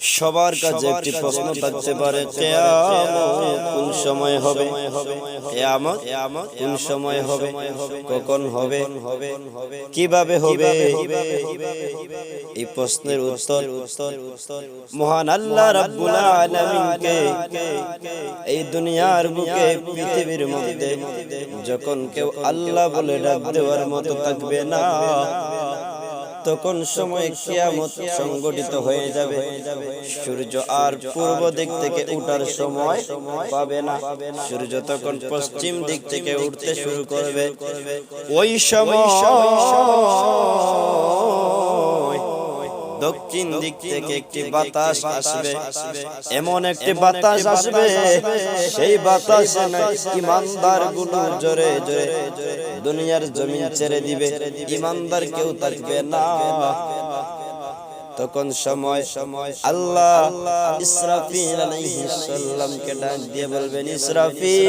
সবার কাছে একটি প্রশ্ন থাকতে পারে কোন সময় হবে? কোন সময় হবে? কখন হবে? কীভাবে হবে? এই প্রশ্নের উত্তর মহান আল্লাহ রাব্বুল আলামিনকে এই দুনিয়ার বুকে পৃথিবীর মধ্যে যখন কেউ আল্লাহ বলে ডাক দেওয়ার মতো থাকবে না তখন সময় কিয়ামত সংগঠিত হয়ে যাবে। সূর্য আর পূর্ব দিক থেকে উঠার সময় পাবে না। সূর্য তখন পশ্চিম দিক থেকে উঠতে শুরু করবে। ওই সময় দক্ষিণ দিক থেকে একটি বাতাস আসবে। এমন একটি বাতাস আসবে সেই বাতাসে ইমানদারগুলো জোরে জোরে দুনিয়ার জমিন ছেড়ে দিবে। ইমানদার কেউ থাকবে না। তখন সময় সময় আল্লাহ ইসরাফিল আলাইহিস সালামকে ডাক দিয়ে বলবেন ইসরাফিল।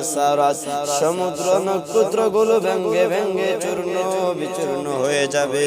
তাসারাত সমুদ্র নক্ষত্রগুলো ভেঙ্গে ভেঙ্গে চূর্ণ বিচূর্ণ হয়ে যাবে।